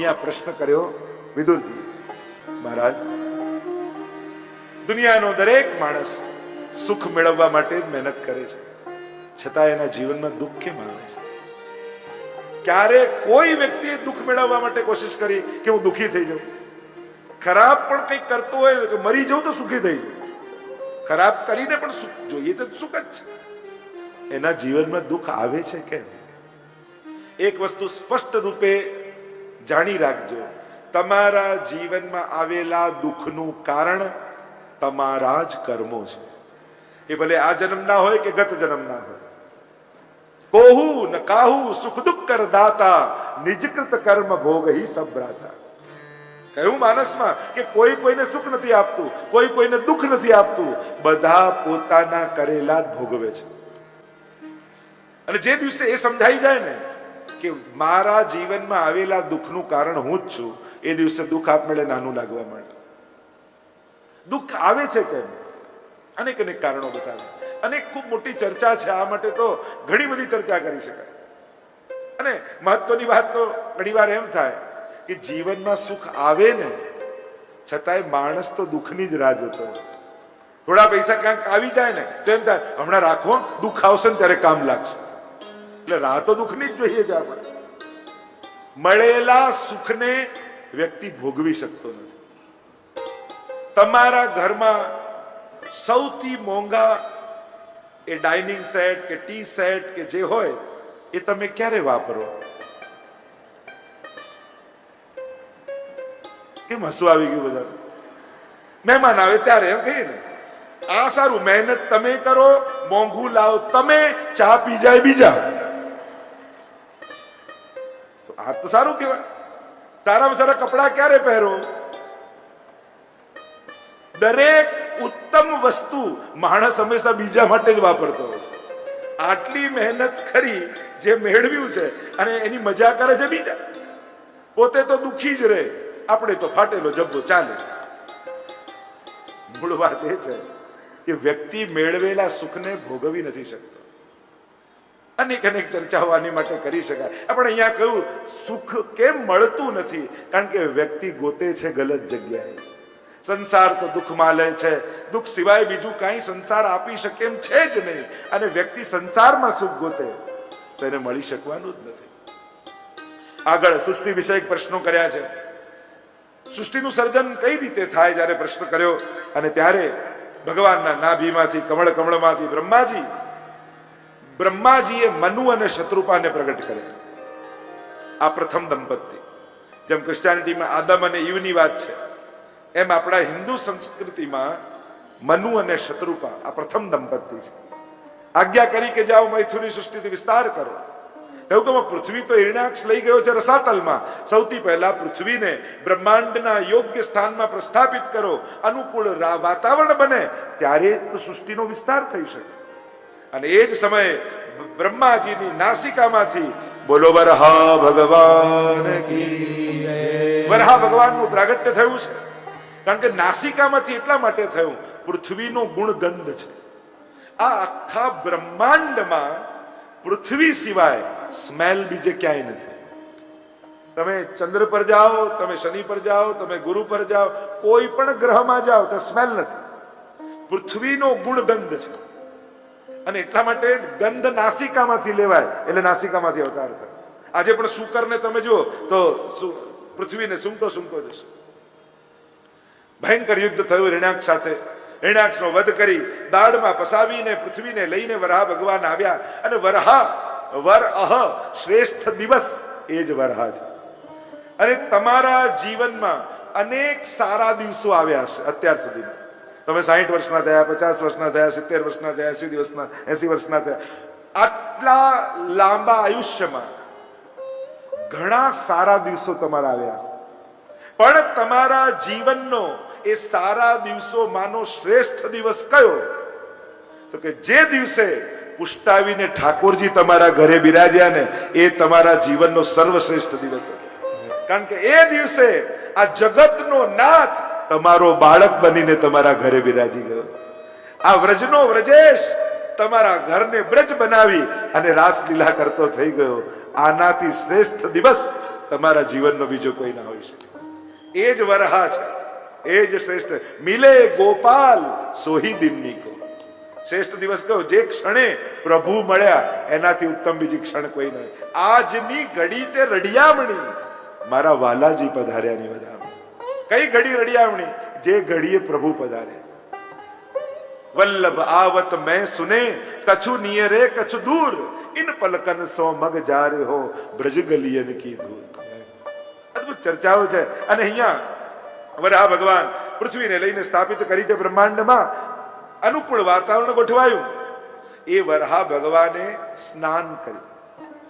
અહીંયા પ્રશ્ન કર્યો વિદુરજી. મહારાજ, દુનિયાનો દરેક માણસ સુખ મેળવવા માટે જ મહેનત કરે છે. છતાં એના જીવનમાં દુઃખ કેમ આવે છે? ક્યારે કોઈ વ્યક્તિએ દુઃખ મેળવવા માટે કોશિશ કરી કે હું દુઃખી થઈ જાઉં? ખરાબ પણ કંઈક કરતો હોય કે મરી જાઉં તો સુખી થઈ જાઉં. ખરાબ કરીને પણ સુખ જોઈએ તો સુખ જ છે. એના જીવનમાં દુઃખ આવે છે કેમ? એક વસ્તુ સ્પષ્ટ રૂપે જાણી રાખજો. તમારા જીવનમાં આવેલા દુઃખનું કારણ તમારા જ કર્મો છે. એ ભલે આ જન્મના હોય કે ગત જન્મના હોય. કોહુ ન કાહુ સુખ દુઃખ કરદાતા નિજકૃત કર્મ ભોગ હિ સભ્રાતા કહ્યું માનસમાં કે કોઈ કોઈને સુખ નથી આપતું, કોઈ કોઈને દુઃખ નથી આપતું, બધા પોતાના કરેલા ભોગવે છે. અને જે દિવસે એ સમજાઈ જાય ને કે મારા જીવનમાં આવેલા દુઃખનું કારણ હું જ છું, એ દિવસે દુઃખ આપમેળે નાનું લાગવા માંડે. દુઃખ આવે છે કેમ? અનેક અનેક કારણો બતાવે. અનેક ખૂબ મોટી ચર્ચા છે, આ માટે તો ઘણી બધી ચર્ચા કરી શકાય. અને મહત્વની વાત તો ઘણીવાર એમ થાય કે જીવનમાં સુખ આવે ને, છતાંય માણસ તો દુઃખની જ રાહ જોતો થોડા પૈસા ક્યાંક આવી જાય ને, તો એમ થાય, હમણાં રાખો, દુઃખ આવશે ને ત્યારે કામ લાગશે. એટલે રાહ તો દુઃખની જ જોઈએ છે આપણે. મળેલા સુખને વ્યક્તિ ભોગવી શકતો નથી. તમારા ઘરમાં સૌથી મોંઘા એ ડાઇનિંગ સેટ કે ટી સેટ કે જે હોય, એ તમે ક્યારે વાપરો? કેમ હસવું આવી ગયું બધા? મહેમાન આવે ત્યારે, એમ કહીએ ને. આ સારું મહેનત તમે કરો, મોંઘું લાવો, તમે ચા પી જાય બીજા. આ તો સારું કહેવાય. સારામાં સારા કપડા ક્યારે પહેરો? દરેક ઉત્તમ વસ્તુ માણસ હંમેશા બીજા માટે જ વાપરતો હોય છે. આટલી મહેનત કરી જે મેળવ્યું છે અને એની મજા કરે છે બીજા. પોતે તો દુખી જ રહે. આપણે તો ફાટેલો જબ્બો ચાલે. મૂળ વાત એ છે કે વ્યક્તિ મેળવેલા સુખને ભોગવી નથી શકતો. અનેક અનેક ચર્ચાઓ આની માટે કરી શકાય. આપણે અહીંયા કહ્યું સુખ કેમ મળતું નથી? કારણ કે વ્યક્તિ ગોતે છે ગલત જગ્યાએ. સંસાર તો દુઃખમાં લે છે. દુઃખ સિવાય બીજું કાંઈ સંસાર આપી શકે એમ છે જ નહીં. અને વ્યક્તિ સંસારમાં સુખ ગોતે, તો એને મળી શકવાનું જ નથી. આગળ સૃષ્ટિ વિષયક પ્રશ્નો કર્યા છે. સૃષ્ટિનું સર્જન કઈ રીતે થાય જ્યારે પ્રશ્ન કર્યો? અને ત્યારે ભગવાનના નાભીમાંથી કમળ કમળમાંથી બ્રહ્માજી બ્રહ્માજીએ મનુ અને શત્રુપાને પ્રગટ કર્યા. આ પ્રથમ દંપતી. જેમ ક્રિસ્ટિયાનિટીમાં આદમ અને ઈવની વાત છે, એમ આપણા હિન્દુ સંસ્કૃતિમાં મનુ અને શત્રુપા આ પ્રથમ દંપતી છે. આજ્ઞા કરી કે જાઓ મૈથુની સૃષ્ટિથી વિસ્તાર કરો. એવું કે પૃથ્વી તો હિરણાક્ષ લઈ ગયો છે રસાતલમાં. સૌથી પહેલા પૃથ્વીને બ્રહ્માંડના યોગ્ય સ્થાનમાં પ્રસ્થાપિત કરો. અનુકૂળ વાતાવરણ બને. ત્યારે જ તો સૃષ્ટિનો વિસ્તાર થઈ શકે. અને એ જ સમયે બ્રહ્માજીની નાસિકામાંથી બોલો, વરહા ભગવાન. વરહા ભગવાનનું પ્રાગટ્ય થયું છે. કારણ કે નાસિકામાંથી એટલા માટે થયું, પૃથ્વીનો ગુણ ગંધ છે. આ આખા બ્રહ્માંડમાં પૃથ્વી સિવાય સ્મેલ બીજે ક્યાંય નથી. તમે ચંદ્ર પર જાઓ, તમે શનિ પર જાઓ, તમે ગુરુ પર જાઓ, કોઈ પણ ગ્રહમાં જાઓ તો સ્મેલ નથી. પૃથ્વીનો ગુણ ગંધ છે. અને એટલા માટે ગંધ નાસિકામાંથી લેવાય, એટલે નાસિકામાંથી અવતાર થાય. આજે પણ શુકરને તમે જુઓ તો પૃથ્વીને સુમતો સુમતો જશે. ભયંકર યુદ્ધ થયું રેણાક્ષ સાથે. રેણાક્ષનો વધ કરી દાડમાં પસાવીને પૃથ્વીને લઈને વરહા ભગવાન આવ્યા. અને વરહા, વર અહ, શ્રેષ્ઠ દિવસ એ જ વરહા છે. અને તમારા જીવનમાં અનેક સારા દિવસો આવ્યા છે અત્યાર સુધીમાં. તમે સાહીઠ વર્ષના થયા, પચાસ વર્ષના થયા, સિત્તેર વર્ષના થયા, એસી દિવસના, એસી વર્ષના થયા. આટલા લાંબા આયુષ્યમાં ઘણા સારા દિવસો તમારા આવ્યા છે પણ તમારા જીવનનો એ સારા દિવસો માનો શ્રેષ્ઠ દિવસ કયો? તો કે જે દિવસે પુષ્ટાવીને ઠાકોરજી તમારા ઘરે બિરાજ્યા ને, એ તમારા જીવનનો સર્વશ્રેષ્ઠ દિવસ કારણ કે એ દિવસે આ જગતનો નાથ તમારો બાળક બનીને તમારા ઘરે બિરાજી ગયો. આ વ્રજનો વ્રજેશ તમારા ઘરને બ્રજ બનાવી અને રાસલીલા કરતો થઈ ગયો. આનાથી શ્રેષ્ઠ દિવસ તમારા જીવનનો બીજો કોઈ ના હોઈ શકે. એ જ વરહા છે. એ જ શ્રેષ્ઠ. મિલે ગોપાલ સોહી દિનની કો શ્રેષ્ઠ દિવસ કયો જે ક્ષણે પ્રભુ મળ્યા, એનાથી ઉત્તમ બીજી ક્ષણ કોઈ નહીં આજની ઘડી તે રડિયામણી મારા વાલાજી પધાર્યાની વધામણી કઈ ઘડી રડિયામણી જે ઘડીએ પ્રભુ પધારે. વલ્લભ આવત મેં સુને, કછુ નિયરે કછુ દૂર. ઇન પલકન સો મગ જારે હો, બ્રજ ગલિયન કી દૂર અદ્ભુત ચર્ચાઓ છે. અને અહીંયા વરા ભગવાન પૃથ્વીને લઈને સ્થાપિત કરી છે બ્રહ્માંડમાં. અનુકૂળ વાતાવરણ ગોઠવાયું. એ વરહા ભગવાને સ્નાન કર્યું.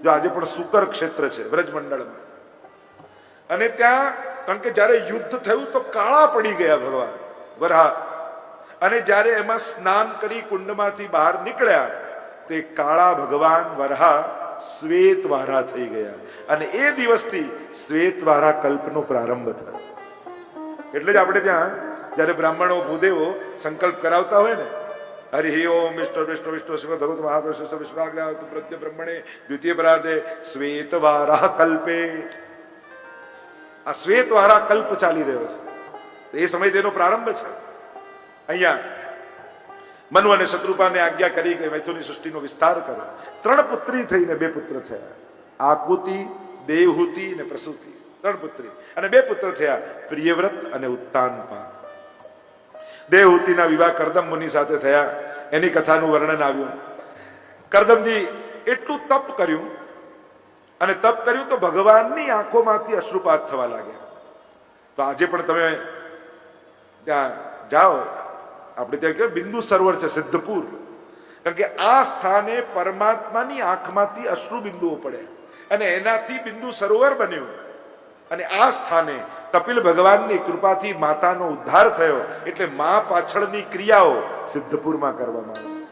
જો આજે પણ સુકર ક્ષેત્ર છે વ્રજમંડળમાં અને ત્યાં કારણ કે જ્યારે યુદ્ધ થયું તો કાળા પડી ગયા ભગવાન વરહા અને જ્યારે એમાં સ્નાન કરી કુંડમાંથી બહાર નીકળ્યા તે કાળા ભગવાન વરહા શ્વેત વારા થઈ ગયા અને એ દિવસથી શ્વેત વારા કલ્પનો પ્રારંભ થયો એટલે જ આપણે ત્યાં જ્યારે બ્રાહ્મણો ભૂદેવો સંકલ્પ કરાવતા હોય ને હરિ ઓમ વિષ્ણુ વિષ્ણુ વિષ્ણુ શિવ ભગવત મહાપુરુષ વિશ્વાગ્રહ પ્રત્ય બ્રહ્મણે દ્વિતીય પરાર્ધે શ્વેત વારા કલ્પે આ શ્વેત વારા કલ્પ ચાલી રહ્યો છે. તો એ સમય તેનો પ્રારંભ છે. અહીંયા મનુ અને શત્રુપાને આજ્ઞા કરી કે વૈતુની સૃષ્ટિનો વિસ્તાર કરો. ત્રણ પુત્રી થઈને બે પુત્ર થયા. આકુતિ દેવહૂતિ અને પ્રસૂતિ. ત્રણ પુત્રી. અને બે પુત્ર થયા, પ્રિયવ્રત અને ઉત્તાનપા દેવહૂતિના વિવાહ કરદમ મુનિ સાથે થયા. એની કથાનું વર્ણન આવ્યું. કરદમજી, એટલું તપ કર્યું અને તપ કર્યું તો ભગવાનની આંખોમાંથી અશ્રુપાત થવા લાગ્યા. તો આજે પણ તમે ત્યાં જાઓ, આપણે ત્યાં કહેવાય બિંદુ સરોવર છે, સિદ્ધપુર. કારણ કે આ સ્થાને પરમાત્માની આંખમાંથી અશ્રુ બિંદુઓ પડે અને એનાથી બિંદુ સરોવર બન્યું. અને આ સ્થાને કપિલ ભગવાનની કૃપાથી માતાનો ઉદ્ધાર થયો. એટલે મા પાછળની ક્રિયાઓ સિદ્ધપુરમાં કરવામાં આવે છે.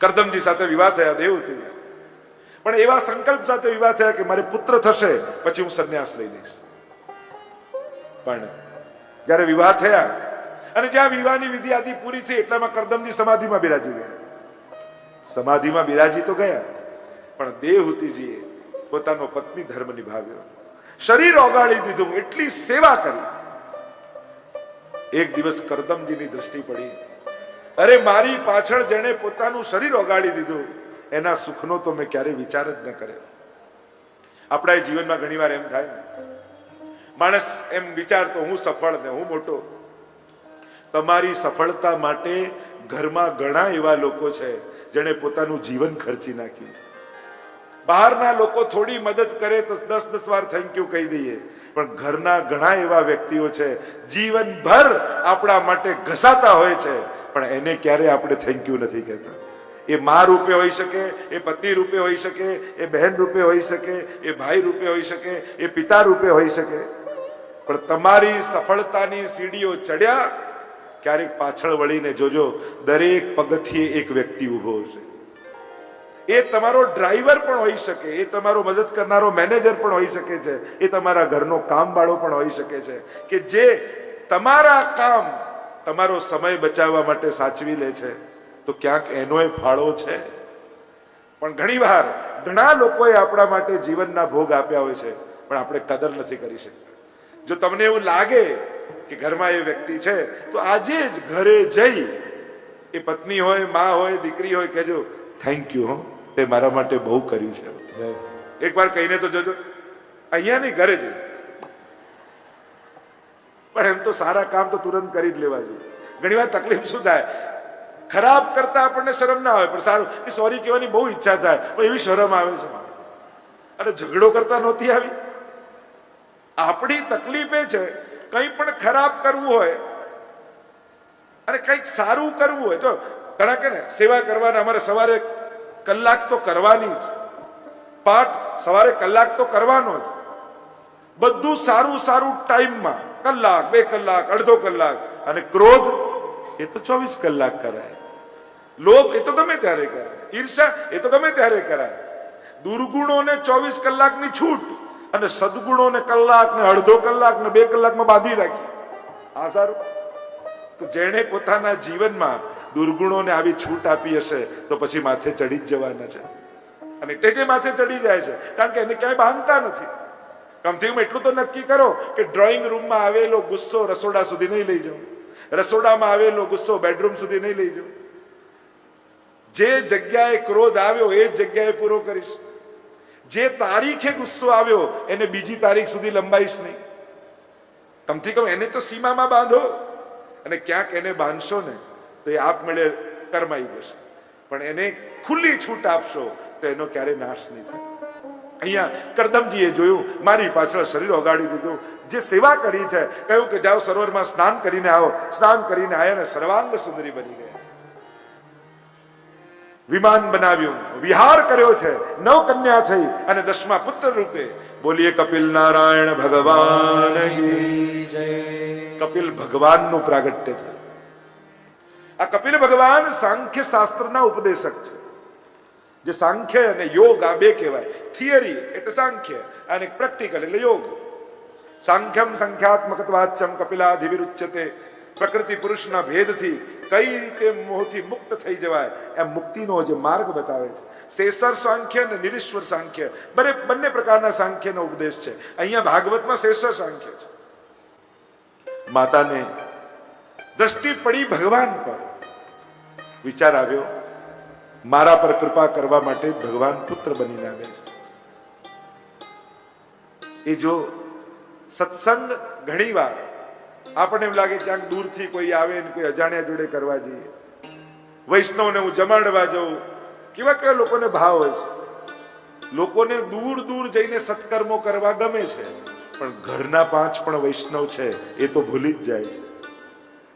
કરદમજી સાથે વિવાહ થયા દેવતી પણ એવા સંકલ્પ સાથે વિવાહ થયા કે મારે પુત્ર થશે, પછી હું સંન્યાસ લઈ લઈશ. પણ જ્યારે વિવાહ થયા અને જ્યાં વિવાહની વિધિ આદિ પૂરી થઈ, એટલામાં કરદમજી સમાધિમાં બિરાજી ગયા. સમાધિમાં બિરાજી તો ગયા, પણ દેવહૂતિજીએ પોતાનો પત્ની ધર્મ નિભાવ્યો. શરીર ઓગાળી દીધું, એટલી સેવા કરી. એક દિવસ કરદમજીની દૃષ્ટિ પડી. અરે, મારી પાછળ જેણે પોતાનું શરીર ઓગાળી દીધું એના સુખનો તો મેં ક્યારેય વિચાર જ ન કર્યો. આપણા જીવનમાં ઘણીવાર એમ થાય ને, માણસ એમ વિચારતો હું સફળ ને હું મોટો. તમારી સફળતા માટે ઘરમાં ઘણા એવા લોકો છે જેણે પોતાનું જીવન ખર્ચી નાખ્યું છે. બહારના લોકો થોડી મદદ કરે તો દસ દસ વાર થેન્ક યુ કહી દઈએ. પણ ઘરના ઘણા એવા વ્યક્તિઓ છે, જીવનભર આપણા માટે ઘસાતા હોય છે, પણ એને ક્યારે આપણે થેન્ક યુ નથી કહેતા. એ મા રૂપે હોઈ શકે, એ પતિ રૂપે હોઈ શકે, એ બહેન રૂપે હોઈ શકે, એ ભાઈ રૂપે હોઈ શકે, એ પિતા રૂપે હોઈ શકે. પણ તમારી સફળતાની સીડીઓ ચડ્યા, ક્યારેક પાછળ વળીને જોજો, દરેક પગથિયે એક વ્યક્તિ ઊભો હશે. એ તમારો ડ્રાઈવર પણ હોઈ શકે, એ તમારો મદદ કરનારો મેનેજર પણ હોઈ શકે છે, એ તમારા ઘરનો કામવાળો પણ હોઈ શકે છે, કે જે તમારા કામ તમારો સમય બચાવવા માટે સાચવી લે છે. તો ક્યાંક એનોય ફાળો છે? પણ ઘણીવાર ઘણા લોકોએ આપણા માટે જીવનના ભોગ આપ્યા હોય છે પણ આપણે કદર નથી કરી શકતા. જો તમને એવું લાગે કે ઘરમાં એ વ્યક્તિ છે તો આજે જ ઘરે જઈ એ પત્ની હોય મા હોય દીકરી હોય કહેજો થેન્ક યુ હો તે મારા માટે બહુ કર્યું છે. એકવાર કહીને તો જોજો અહીંયા નહીં ઘરે જઈ. પણ એમ તો સારા કામ તો તુરંત કરી જ લેવા જોઈએ. ઘણી વાર તકલીફ શું થાય? ખરાબ કરતા આપણને શરમ ના આવે, પણ સારું, કે સોરી કહેવાની બહુ ઈચ્છા થાય, પણ એવી શરમ આવે છે અને ઝઘડો કરતા નહોતી આવી. આપણી તકલીફ એ છે, કંઈ પણ ખરાબ કરવું હોય, અને કંઈક સારું કરવું હોય, તો ઘણા કે સેવા કરવાના, અમારે સવારે કલાક તો કરવાની જ. પાઠ સવારે કલાક તો કરવાનો જ. બધું સારું સારું ટાઈમમાં, કલાક, બે કલાક, અડધો કલાક, અને ક્રોધ, એ તો ચોવીસ કલાક કરાય. લોભ એ તો ગમે ત્યારે કરાય ઈર્ષા એ તો ગમે ત્યારે કરાય દુર્ગુણોને ચોવીસ કલાકની છૂટ અને સદગુણોને કલાક ને અડધો કલાક ને બે કલાકમાં બાંધી રાખી. આ સારું. તો જેણે પોતાના જીવનમાં દુર્ગુણોને આવી છૂટ આપી હશે, તો પછી માથે ચડી જ જવાના છે. અને તે જે માથે ચડી જાય છે, કારણ કે એને ક્યાંય બાંધતા નથી. કમથી કમ એટલું તો નક્કી કરો કે ડ્રોઈંગ રૂમમાં આવેલો ગુસ્સો રસોડા સુધી નહીં લઈ જાઉં રસોડામાં આવેલો ગુસ્સો બેડરૂમ સુધી નહીં લઈ જાઓ જે જગ્યાએ ક્રોધ આવ્યો, એ જગ્યાએ પૂરો કરીશ. જે તારીખે ગુસ્સો આવ્યો, એને બીજી તારીખ સુધી લંબાઈશ નહીં. કમથી કમ એને તો સીમામાં બાંધો. અને ક્યાંક એને બાંધશો ને, તો એ આપમેળે કરમાઈ જશે. પણ એને ખુલ્લી છૂટ આપશો, તો એનો ક્યારે નાશ નહીં થાય. અહીંયા કરદમજીએ જોયું, મારી પાછળ શરીર ઓગાડી દીધું. જે સેવા કરી છે, કહ્યું કે જાઓ સરોવરમાં સ્નાન કરીને આવો. સ્નાન કરીને આવ્યા ને સર્વાંગ સુંદરી બની ગયા. વિમાન બનાવ્યું, વિહાર કર્યો છે નવ કન્યા થઈ અને દસમા પુત્ર રૂપે બોલીએ, કપિલ નારાયણ ભગવાન કપિલ ભગવાનનું પ્રાગટ્ય થયું. આ કપિલ ભગવાન સાંખ્ય શાસ્ત્રના ઉપદેશક છે. જે સાંખ્ય અને યોગ આ બે કહેવાય. થિયરી એટલે સાંખ્ય અને પ્રેક્ટિકલ એટલે યોગ. સાંખ્યમ સંખ્યાત્મકત્વાચમ કપિલાધિવિરુચ્યતે પ્રકૃતિ પુરુષના ભેદથી કઈ રીતે મોહથી મુક્ત થઈ જવાય, એમ મુક્તિનો જે માર્ગ બતાવે છે. શેષર સાંખ્ય અને નિરીશ્વર સાંખ્ય બને બંને પ્રકારના સાંખ્યનો ઉપદેશ છે. અહીંયા ભાગવતમાં શેષર સાંખ્ય છે. માતાને દ્રષ્ટિ પડી ભગવાન પર વિચાર આવ્યો, મારા પર કૃપા કરવા માટે ભગવાન પુત્ર બનીને આવે છે. એ જો સત્સંગ ઘણી વાર આપણને એમ લાગે ક્યાંક દૂરથી કોઈ આવે ને કોઈ અજાણ્યા જોડે કરવા જઈએ. વૈષ્ણવને હું જમાડવા જાઉં. કેવા કેવા લોકોને ભાવ હોય છે. લોકોને દૂર દૂર જઈને સત્કર્મો કરવા ગમે છે. પણ ઘરના પાંચ પણ વૈષ્ણવ છે, એ તો ભૂલી જ જાય છે.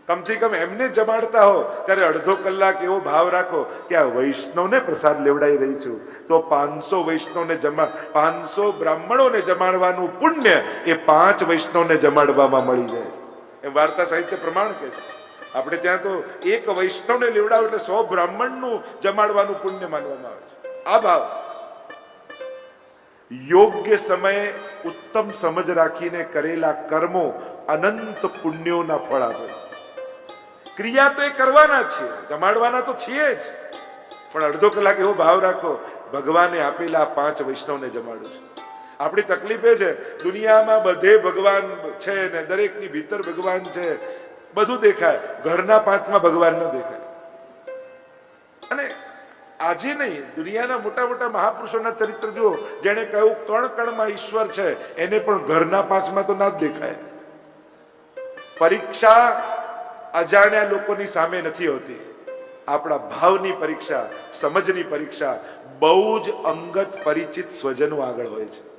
કમથી કમ એમને જમાડતા હો, ત્યારે અડધો કલાક એવો ભાવ રાખો કે આ વૈષ્ણવને પ્રસાદ લેવડાઈ રહી છું. તો પાંચસો વૈષ્ણવને જમા, પાંચસો બ્રાહ્મણોને જમાડવાનું પુણ્ય એ પાંચ વૈષ્ણવને જમાડવામાં મળી જાય વાર્તા સાહિત્ય પ્રમાણ કે છે. આપણે ત્યાં તો એક વૈષ્ણવને લેવડાવો એટલે સો બ્રાહ્મણનું જમાડવાનું પુણ્ય માનવામાં આવે છે. આ ભાવ. યોગ્ય સમયે ઉત્તમ સમજ રાખીને કરેલા કર્મો અનંત પુણ્યોના ફળ આપે છે. ક્રિયા તો એ કરવાના છીએ જમાડવાના તો છીએ જ. પણ અડધો કલાક એવો ભાવ રાખો, ભગવાને આપેલા પાંચ વૈષ્ણવને જમાડું છું. આપણી તકલીફ એ છે. દુનિયામાં બધે ભગવાન છે ને દરેકની ભીતર ભગવાન છે. બધું દેખાય. ઘરના પાંચમાં ભગવાન ન દેખાય. અને આજે નહીં, દુનિયાના મોટા મોટા મહાપુરુષોના ચરિત્ર જુઓ. જેણે કહ્યું, કણ કણમાં ઈશ્વર છે. એને પણ ઘરના પાંચમાં તો ના જ દેખાય. પરીક્ષા અજાણ્યા લોકોની સામે નથી હોતી. આપણા ભાવની પરીક્ષા, સમજની પરીક્ષા બહુ જ અંગત પરિચિત સ્વજનો આગળ હોય છે.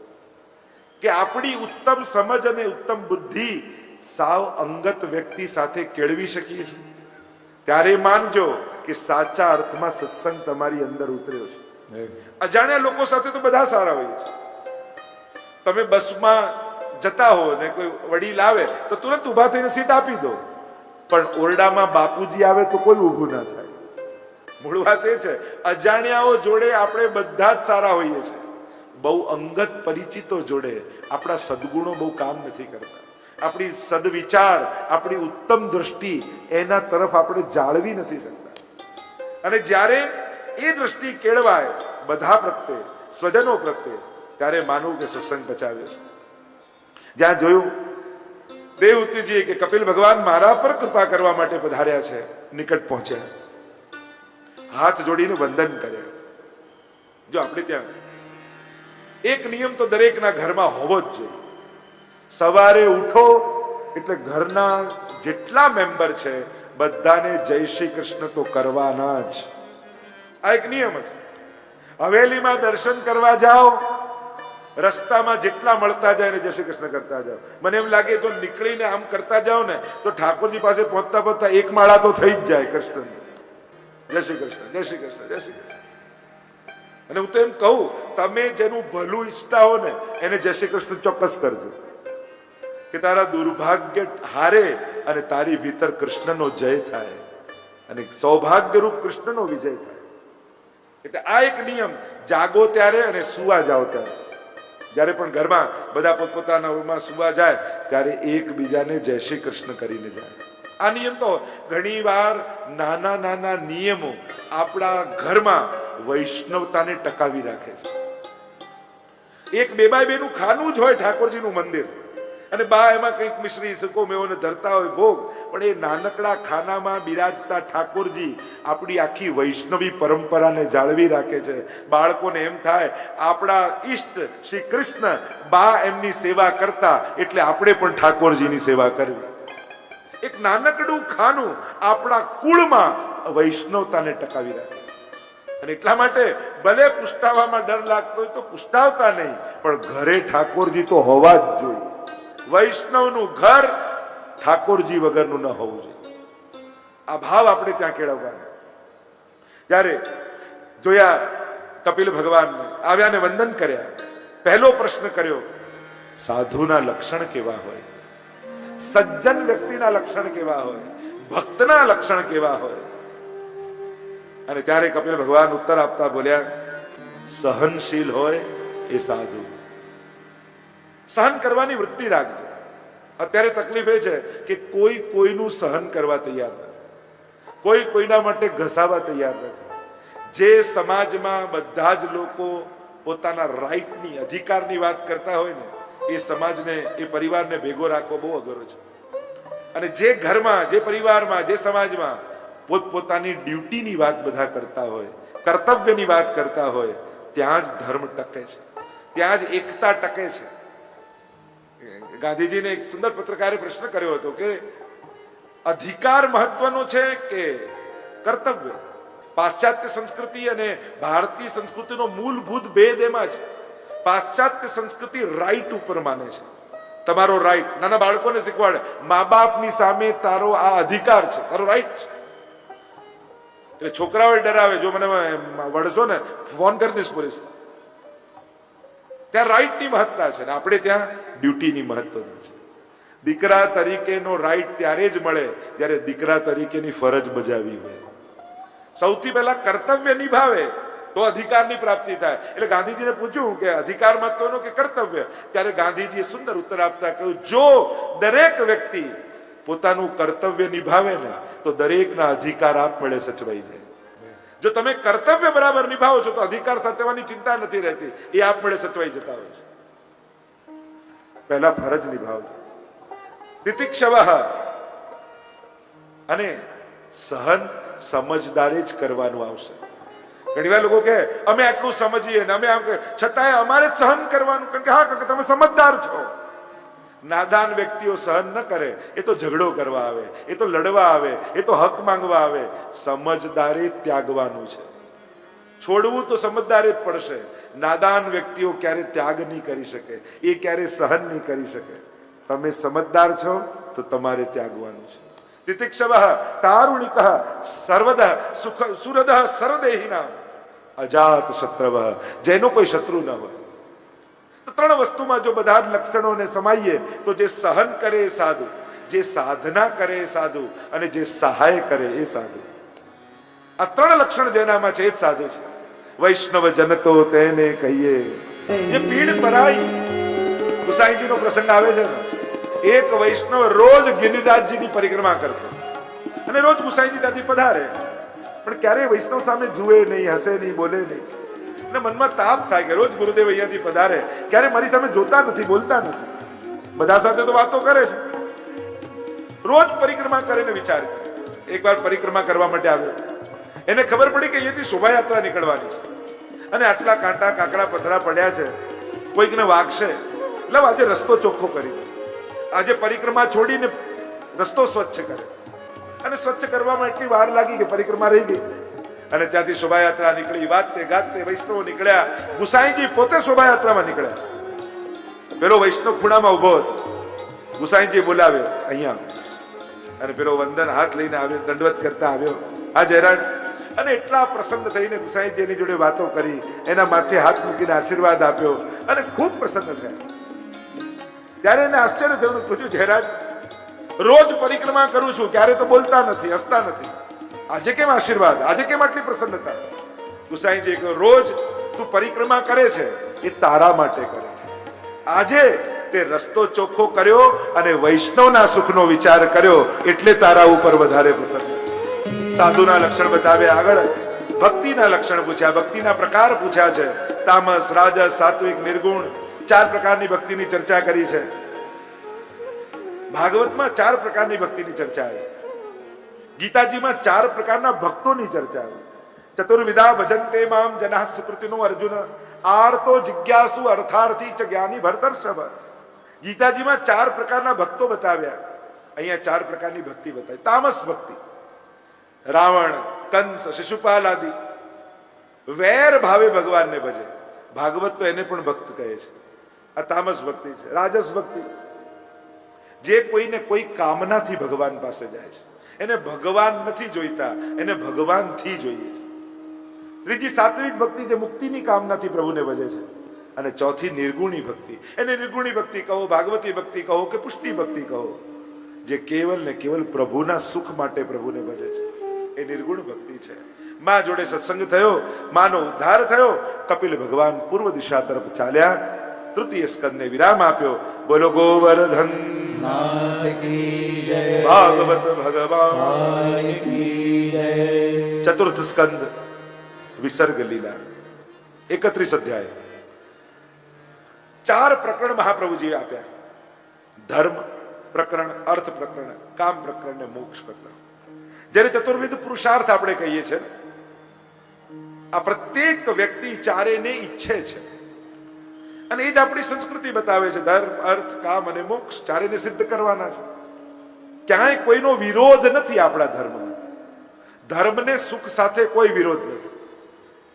કે આપણી ઉત્તમ સમજ અને ઉત્તમ બુદ્ધિ સાવ અંગત વ્યક્તિ સાથે કેળવી શકીએ છીએ. ત્યારે માનજો કે સાચા અર્થમાં સત્સંગ તમારી અંદર ઉતર્યો છે. અજાણ્યા લોકો સાથે તો બધા સારા હોય છે. તમે બસમાં જતા હો ને કોઈ વડીલ આવે તો તુરંત ઊભા થઈને સીટ આપી દો. પણ ઓરડામાં બાપુજી આવે તો કોઈ ઊભું ના થાય. મૂળ વાત એ છે અજાણ્યાઓ જોડે આપણે બધા જ સારા હોઈએ છીએ. બહુ અંગત પરિચિતો જોડે આપણા સદગુણો બહુ કામ નથી કરતા. આપણી સદવિચાર, આપણી ઉત્તમ દ્રષ્ટિ એના તરફ આપણે જાળવી નથી શકતા. અને જ્યારે એ દ્રષ્ટિ કેળવાય બધા પ્રત્યે, સ્વજનો પ્રત્યે, ત્યારે માનવું કે સત્સંગ બચાવ્યો છે. જ્યાં જોયું દેવતીજીએ કે કપિલ ભગવાન મારા પર કૃપા કરવા માટે પધાર્યા છે, નિકટ પહોંચ્યા. હાથ જોડીને વંદન કર્યા. જો આપણે ત્યાં એક નિયમ તો દરેકના ઘરમાં હોવો જ જોઈએ. સવારે ઉઠો એટલે ઘરના જેટલા મેમ્બર છે, બધાને જય શ્રી કૃષ્ણ તો કરવાના જ. આ એક નિયમ છે હવેલીમાં દર્શન કરવા જાઓ, રસ્તામાં જેટલા મળતા જાય ને જય શ્રી કૃષ્ણ કરતા જાઓ. મને એમ લાગે તો નીકળીને આમ કરતા જાઓ ને, તો ઠાકોરજી પાસે પહોંચતા પહોંચતા એક માળા તો થઈ જ જાય, કૃષ્ણ. જય શ્રી કૃષ્ણ, જય શ્રી કૃષ્ણ, જય શ્રી કૃષ્ણ. અને હું તો એમ કહું, તમે જેનું ભલું ઈચ્છતા હો ને, એને જય શ્રી કૃષ્ણ ચોક્કસ કરજો. કે તારા દુર્ભાગ્ય હારે અને તારી ભીતર કૃષ્ણનો જય થાય. અને સૌભાગ્યરૂપ કૃષ્ણનો વિજય થાય. એટલે આ એક નિયમ, જાગો ત્યારે અને સુવા જાઓ ત્યારે. જ્યારે પણ ઘરમાં બધા પોતપોતાના રૂમમાં સુવા જાય, ત્યારે એકબીજાને જય શ્રી કૃષ્ણ કરીને જાય. આ નિયમ તો ઘણીવાર નાના નાના નિયમો આપણા ઘરમાં વૈષ્ણવતાને ટકાવી રાખે છે. એક બે બાય બેનું ખાનું જ હોય ઠાકોરજીનું મંદિર. અને બા એમાં કંઈક મિશ્રી સકો મેઓને ધરતા હોય ભોગ. પણ એ નાનકડા ખાનામાં બિરાજતા ઠાકોરજી આપણી આખી વૈષ્ણવી પરંપરાને જાળવી રાખે છે. બાળકોને એમ થાય, આપણા ઈષ્ટ શ્રી કૃષ્ણ બા એમની સેવા કરતા, એટલે આપણે પણ ઠાકોરજીની સેવા કરવી. એક નાનકડું ખાનું આપણા કુળમાં વૈષ્ણવતાને ટકાવી રાખે. અને એટલા માટે ભલે પુષ્ટાવવામાં ડર લાગતો હોય તો પુષ્ટાવતા નહીં, પણ ઘરે ઠાકોરજી તો હોવા જ જોઈએ. વૈષ્ણવનું ઘર ઠાકોરજી વગરનું ન હોવું જોઈએ. આ ભાવ આપણે ત્યાં કેળવવાનો. જ્યારે જોયા કપિલ ભગવાનને આવ્યા ને વંદન કર્યા, પહેલો પ્રશ્ન કર્યો, સાધુના લક્ષણ કેવા હોય? સજ્જન વ્યક્તિના લક્ષણ કેવા હોય? ભક્તના લક્ષણ કેવા હોય? અને ત્યારે કપિલ ભગવાન ઉત્તર આપતા બોલ્યા, સહનશીલ હોય એ સાધુ. સહન કરવાની વૃત્તિ રાખજો. અત્યારે તકલીફ એ છે કે કોઈ કોઈનું સહન કરવા તૈયાર નથી. કોઈ કોઈના માટે ઘસાવા તૈયાર નથી. જે સમાજમાં બધા જ લોકો પોતાના રાઈટની અધિકારની વાત કરતા હોય ને, એ સમાજને, એ પરિવારને ભેગો રાખવો બહુ અઘરો છે. અને જે ઘરમાં, જે પરિવારમાં, જે સમાજમાં પોતપોતાની ડ્યુટીની વાત બધા કરતા હોય, કર્તવ્યની વાત કરતા હોય, ત્યાં જ ધર્મ ટકે છે. ત્યાં જ એકતા ટકે છે. ગાંધીજીને એક સુંદર પત્રકારે પ્રશ્ન કર્યો હતો કે, અધિકાર મહત્વનો છે કે કર્તવ્ય? પાશ્ચાત્ય સંસ્કૃતિ અને ભારતીય સંસ્કૃતિનો મૂળભૂત ભેદ એમાં છે. પાશ્ચાત્ય સંસ્કૃતિ રાઈટ ઉપર માને છે. તમારો રાઈટ નાના બાળકોને શીખવાડે, મા બાપની સામે તારો આ અધિકાર છે, તારો રાઈટ છે. એટલે છોકરાઓ ડરાવે, જો મને વળશો ને, ફોન કરી દઈશ પોલીસ ત્યાં રાઈટની મહત્તા છે ને, આપણે ત્યાં ડ્યુટીની મહત્તા છે. દીકરા તરીકેનો રાઈટ ત્યારે જ મળે જ્યારે દીકરા તરીકેની ફરજ બજાવી હોય. સૌથી પહેલા કર્તવ્ય નિભાવે તો અધિકારની પ્રાપ્તિ થાય. એટલે ગાંધીજીને પૂછ્યું કે અધિકાર મહત્વનો કે કર્તવ્ય? ત્યારે ગાંધીજીએ સુંદર ઉત્તર આપતા કહ્યું, જો દરેક વ્યક્તિ પોતાનું કર્તવ્ય નિભાવે ને, તો દરેકના અધિકાર આપમેળે સચવાઈ જાય. જો તમે કર્તવ્ય બરાબર નિભાવો છો, તો અધિકાર સાચવવાની ચિંતા નથી રહેતી. એ આપમેળે સચવાઈ જતા હોય છે. પહેલા ફરજ નિભાવજો. તિતિક્ષવહ અને સહન સમજદારી જ કરવાનું આવશે. ઘણી વાર લોકો કે અમે આટલું સમજીએ ને, અમે આમ છતાંય અમારે સહન કરવાનું. કારણ કે હા કે તમે સમજદાર છો. નાદાન વ્યક્તિઓ સહન ન કરે, એ તો ઝઘડો કરવા આવે, એ તો લડવા આવે, એ તો હક માંગવા આવે. સમજદારી ત્યાગવાનું છે. છોડવું તો સમજદારી જ પડશે. નાદાન વ્યક્તિઓ ક્યારે ત્યાગ નહીં કરી શકે, એ ક્યારે સહન નહીં કરી શકે. તમે સમજદાર છો તો તમારે ત્યાગવાનું છે. તિતિક્ષવ તારુણિક સર્વદ સુખ સુરદ સર્વદેહિના અજાત શત્રવ, જેનો કોઈ શત્રુ ન હોય. ત્રણ વસ્તુમાં જો બધા જ લક્ષણોને સમાઈએ, તો જે સહન કરે એ સાધુ, જે સાધના કરે એ સાધુ, અને જે સહાય કરે એ સાધુ. આ ત્રણ લક્ષણ જેનામાં છે એ જ સાધુ છે. વૈષ્ણવ જનતો તેને કહીએ. જે પીડ પરાઈ, ગુસાઈજીનો પ્રસંગ આવે છે એક વૈષ્ણવ રોજ ગિરિરાજજીની પરિક્રમા કરતો. અને રોજ ગુસાઈજી ત્યાંથી પધારે. પણ ક્યારેય વૈષ્ણવ સામે જુએ નહીં, હસે નહીં, બોલે નહીં. અને મનમાં તાપ થાય કે રોજ ગુરુદેવ અહીંયાથી પધારે. ક્યારે મારી સામે જોતા નથી, બોલતા નથી. બધા સાથે તો વાતો કરે છે. રોજ પરિક્રમા કરીને વિચાર. એકવાર પરિક્રમા કરવા માટે આવ્યો. એને ખબર પડી કે અહીંયાથી શોભાયાત્રા નીકળવાની છે. અને આટલા કાંટા, કાકડા, પથરા પડ્યા છે. કોઈકને વાગશે. એટલે આજે રસ્તો ચોખ્ખો કરી આજે પરિક્રમા છોડીને રસ્તો સ્વચ્છ કરે. અને સ્વચ્છ કરવામાં એટલી વાર લાગી કે પરિક્રમા રહી ગઈ. અને ત્યાંથી શોભાયાત્રા નીકળી. વાતે ગાતે વૈષ્ણવો નીકળ્યા. ગુસાઈજી પોતે શોભાયાત્રામાં નીકળ્યા. પેલો વૈષ્ણવ ખૂણામાં ઊભો હતો. ગુસાઈજી બોલાવ્યો અહીંયા અને પેલો વંદન હાથ લઈને આવ્યો, દંડવત કરતા આવ્યો. આ જયરાજ, અને એટલા પ્રસન્ન થઈને ગુસાઈજી એની જોડે વાતો કરી, એના માથે હાથ મૂકીને આશીર્વાદ આપ્યો અને ખૂબ પ્રસન્ન થયા. ત્યારે એને આશ્ચર્ય થયું પૂછ્યું જયરાજ, રોજ પરિક્રમા કરું છું, ક્યારે તો બોલતા નથી, હસતા નથી. આજે કેમ આશીર્વાદ? આજે કેમ આટલી પ્રસન્નતા? ગુસાઈજી કહ્યું રોજ તું પરિક્રમા કરે છે, એ તારા માટે કરે છે. આજે તે રસ્તો ચોખ્ખો કર્યો અને વૈષ્ણવના સુખનો વિચાર કર્યો એટલે તારા ઉપર વધારે પ્રસન્ન સાધુના લક્ષણ બતાવ્યા આગળ, ભક્તિના લક્ષણ પૂછ્યા, ભક્તિના પ્રકાર પૂછ્યા છે. તામસ, રાજસ, સાત્વિક, નિર્ગુણ, ચાર પ્રકારની ભક્તિની ચર્ચા કરી છે. ભાગવતમાં ચાર પ્રકારની ભક્તિની ચર્ચા આવી. ગીતાજીમાં ચાર પ્રકારના ભક્તોની ચર્ચા આવી. ચતુર્વિધા ભજંતે મામ જના સુકૃતિનો અર્જુન, આર્તો જિજ્ઞાસુ અર્થાર્થી ચ જ્ઞાની ભરતર્ષભ. ગીતાજીમાં ચાર પ્રકારના ભક્તો બતાવ્યા. અહીંયા ચાર પ્રકારની ભક્તિ બતાવી. તામસ ભક્તિ, રાવણ, કંસ શિશુપાલ આદિ વેર ભાવે ભગવાનને ભજે. ભાગવત તો એને પણ ભક્ત કહે છે. આ તામસ ભક્તિ છે. રાજસ ભક્તિ. જે કોઈને કોઈ કામનાથી ભગવાન પાસે જાય છે. એને ભગવાન નથી જોઈતા, એને ભગવાનથી જોઈએ છે. ત્રીજી સાત્વિક ભક્તિ જે મુક્તિની કામનાથી પ્રભુને ભજે છે. અને ચોથી નિર્ગુણી ભક્તિ. એને નિર્ગુણી ભક્તિ કહો, ભાગવતી ભક્તિ કહો કે પુષ્ટિ ભક્તિ કહો, જે કેવલ ને કેવલ પ્રભુના સુખ માટે પ્રભુને ભજે છે. એ નિર્ગુણ ભક્તિ છે. માં જોડે સત્સંગ થયો, માનો ઉદ્ધાર થયો, કપિલ ભગવાન પૂર્વ દિશા તરફ ચાલ્યા, તૃતીય સ્કંદને વિરામ આપ્યો, બોલો ગોવર્ધન. ભાગવત ભગવાન ચતુર્થ સ્કંદ વિસર્ગ લીલા એકત્રીસ અધ્યાય ચાર પ્રકરણ મહાપ્રભુજીએ આપ્યા ધર્મ પ્રકરણ અર્થ પ્રકરણ કામ પ્રકરણ ને મોક્ષ પ્રકરણ। જ્યારે ચતુર્વિધ પુરુષાર્થ આપણે કહીએ છીએ આ પ્રત્યેક વ્યક્તિ ચારેને ઈચ્છે છે. અને એ જ આપણી સંસ્કૃતિ બતાવે છે. ધર્મ, અર્થ, કામ અને મોક્ષ ચારેને સિદ્ધ કરવાના છે. ક્યાંય કોઈનો વિરોધ નથી આપણા ધર્મમાં. ધર્મને સુખ સાથે કોઈ વિરોધ નથી.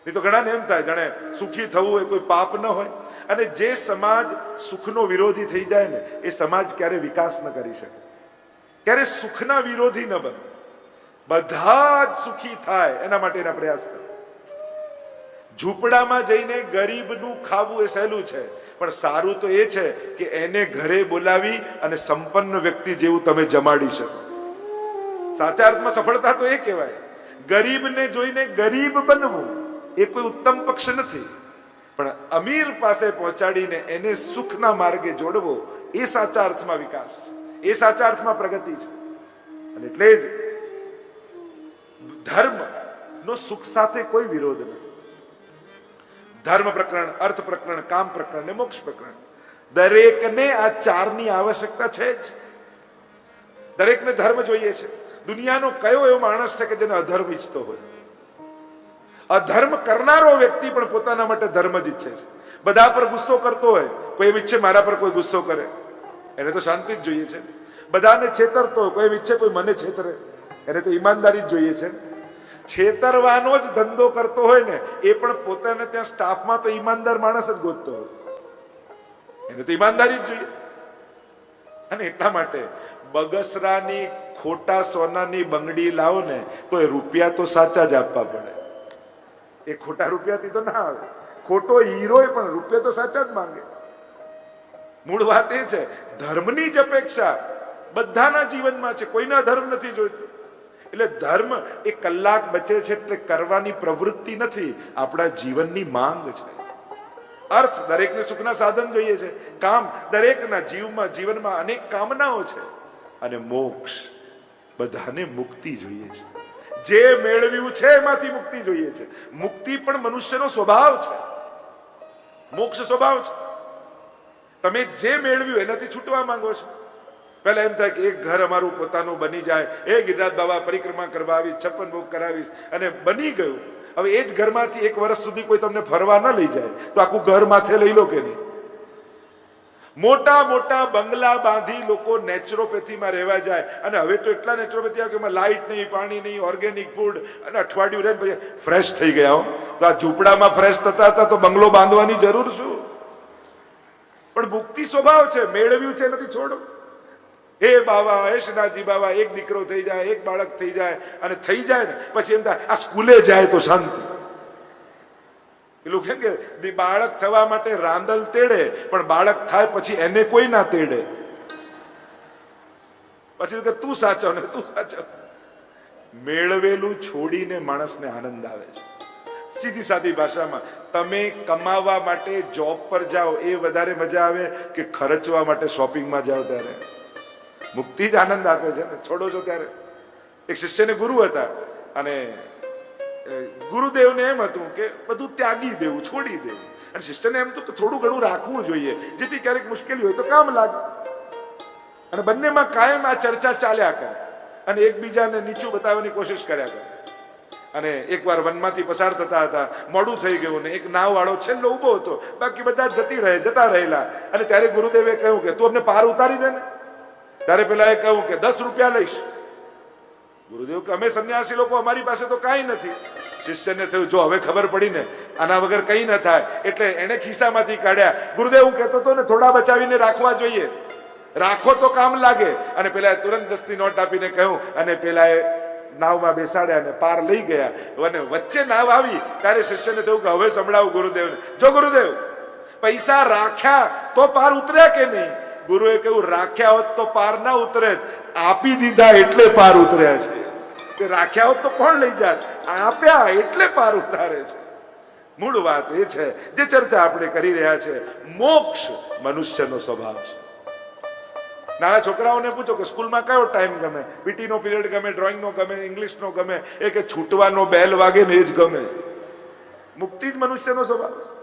નહીં તો ઘણાને એમ થાય, જાણે સુખી થવું એ કોઈ પાપ ન હોય. અને જે સમાજ સુખનો વિરોધી થઈ જાય ને, એ સમાજ ક્યારે વિકાસ ન કરી શકે. ક્યારે સુખના વિરોધી ન બને. બધા જ સુખી થાય એના માટેના પ્રયાસ કરે. ઝૂંપડામાં જઈને ગરીબનું ખાવું એ સહેલું છે. પણ સારું તો એ છે કે એને ઘરે બોલાવી અને સંપન્ન વ્યક્તિ જેવું તમે જમાડી શકો. સાચા અર્થમાં સફળતા તો એ કહેવાય. ગરીબને જોઈને ગરીબ બનવું એ કોઈ ઉત્તમ પક્ષ નથી. પણ અમીર પાસે પહોંચાડીને એને સુખના માર્ગે જોડવો એ સાચા અર્થમાં વિકાસ છે. એ સાચા અર્થમાં પ્રગતિ છે. અને એટલે જ ધર્મ નો સુખ સાથે કોઈ વિરોધ નથી. ધર્મ પ્રકરણ, અર્થ પ્રકરણ, કામ પ્રકરણ ને મોક્ષ પ્રકરણ. દરેકને આ ચારની આવશ્યકતા છે જ. દરેકને ધર્મ જોઈએ છે. દુનિયાનો કયો એવો માણસ છે કે જેને અધર્મ ઈચ્છતો હોય? અધર્મ કરનારો વ્યક્તિ પણ પોતાના માટે ધર્મ જ ઈચ્છે છે. બધા પર ગુસ્સો કરતો હોય, કોઈ એમ ઈચ્છે મારા પર કોઈ ગુસ્સો કરે. એને તો શાંતિ જ જોઈએ છે. બધાને છેતરતો હોય, કોઈ એમ ઈચ્છે કોઈ મને છેતરે. એને તો ઈમાનદારી જ જોઈએ છે. છેતરવાનો જ ધંધો કરતો હોય ને, એ પણ પોતાને ત્યાં સ્ટાફમાં તો ઈમાનદાર માણસ જ ગોતતો હોય. એને તો ઈમાનદારી જ જોઈએ. અને એટલા માટે બગસરાની ખોટા સોનાની બંગડી લાવો ને, તો એ રૂપિયા તો સાચા જ આપવા પડે. એ ખોટા રૂપિયાથી તો ના આવે. ખોટો હીરો પણ રૂપિયા તો સાચા જ માંગે. મૂળ વાત એ છે, ધર્મની જ અપેક્ષા બધાના જીવનમાં છે. કોઈના ધર્મ નથી જોઈતું. એટલે ધર્મ એ કલાક બચે છે એટલે કરવાની પ્રવૃત્તિ નથી, આપણા જીવનની માંગ છે. અર્થ દરેકને સુખના સાધન જોઈએ છે, કામ દરેકના જીવમાં, જીવનમાં અનેક કામનાઓ છે અને મોક્ષ બધાને મુક્તિ જોઈએ છે. જે મેળવ્યું છે એમાંથી મુક્તિ જોઈએ છે. મુક્તિ પણ મનુષ્યનો સ્વભાવ છે. મોક્ષ સ્વભાવ છે. તમે જે મેળવ્યું એનાથી છૂટવા માંગો છો. પહેલા એમ થાય કે એક ઘર અમારું પોતાનું બની જાય. એ ગિરિરાજ બાબા પરિક્રમા કરવા આવીશ, છપ્પન ભોગ કરાવીશ અને બની ગયું. હવે એ જ ઘરમાંથી એક વર્ષ સુધી કોઈ તમને ફરવા ન લઈ જાય. તો આખું ઘર માથે લઈ લો કે નહીં? મોટા મોટા બંગલા બાંધી લોકો નેચરોપેથીમાં રહેવા જાય. અને હવે તો એટલા નેચરોપેથી આવે કે એમાં લાઇટ નહીં, પાણી નહીં ઓર્ગેનિક ફૂડ અને અઠવાડિયું રહે પછી ફ્રેશ થઈ ગયા હો. તો આ ઝૂંપડામાં ફ્રેશ થતા હતા તો બંગલો બાંધવાની જરૂર શું? પણ મુક્તિ સ્વભાવ છે. મેળવ્યું છે, નથી છોડો હે બાવા, હે શ્રીનાથજી બાવા, એક દીકરો થઈ જાય, એક બાળક થઈ જાય અને થઈ જાય ને, પછી એમ થાય, આ સ્કૂલે જાય તો શાંતિ. પેલું કેમ કે બાળક થવા માટે રાંદલ તેડે, પણ બાળક થાય પછી એને કોઈ ના તેડે. પછી કે તું સાચો ને તું સાચો. મેળવેલું છોડીને માણસને આનંદ આવે છે. સીધી સાદી ભાષામાં, તમે કમાવા માટે જોબ પર જાઓ, એ વધારે મજા આવે કે ખર્ચવા માટે શોપિંગમાં જાઓ ત્યારે? મુક્તિ જ આનંદ આપે છે. ને છોડો છો ત્યારે. એક શિષ્યને ગુરુ હતા અને ગુરુદેવને એમ હતું કે બધું ત્યાગી દેવું, છોડી દેવું. અને શિષ્યને એમ તો થોડું ઘણું રાખવું જોઈએ. જેથી ક્યારેક મુશ્કેલી હોય તો કામ લાગે. અને બંનેમાં કાયમ આ ચર્ચા ચાલ્યા કરે. અને એકબીજાને નીચું બતાવવાની કોશિશ કર્યા કરે. અને એકવાર વનમાંથી પસાર થતા હતા, મોડું થઈ ગયું ને એક નાવ વાળો છેલ્લો ઊભો હતો. બાકી બધા જતી રહે, જતા રહેલા. અને ત્યારે ગુરુદેવે કહ્યું કે તું અમને પાર ઉતારી દે ને. ત્યારે પેલા એ કહ્યું કે દસ રૂપિયા લઈશ. ગુરુદેવ કે અમે સંન્યાસી લોકો, અમારી પાસે તો કાંઈ નથી. શિષ્યને થયું, જો હવે ખબર પડી ને, આના વગર કંઈ ન થાય. એટલે એને ખિસ્સામાંથી કાઢ્યા. ગુરુદેવ હું કહેતો હતો ને, થોડા બચાવીને રાખવા જોઈએ. રાખો તો કામ લાગે. અને પેલા તુરંત દસની નોટ આપીને કહ્યું, અને પેલા એ નાવમાં બેસાડ્યા અને પાર લઈ ગયા. અને વચ્ચે નાવ આવી, ત્યારે શિષ્યને થયું કે, હવે સંભળાવું ગુરુદેવને. જો ગુરુદેવ, પૈસા રાખ્યા તો પાર ઉતર્યા કે નહીં? ગુરુએ કહ્યું, રાખ્યા હોત તો પાર ના ઉતરે આપી દીધા એટલે પાર ઉતર્યા છે. કે રાખ્યા હોત તો કોણ લઈ જાય આપ્યા એટલે પાર ઉતારે છે. મૂળ વાત એ છે, જે ચર્ચા આપણે કરી રહ્યા છે, મોક્ષ મનુષ્યનો સ્વભાવ છે. નાના છોકરાઓને પૂછો કે સ્કૂલમાં કયો ટાઈમ ગમે? પીટી નો પીરિયડ ગમે ડ્રોઈંગ નો ગમે ઇંગ્લિશ નો ગમે એ કે છૂટવાનો બેલ વાગે ને એ જ ગમે. મુક્તિ જ મનુષ્યનો સ્વભાવ છે.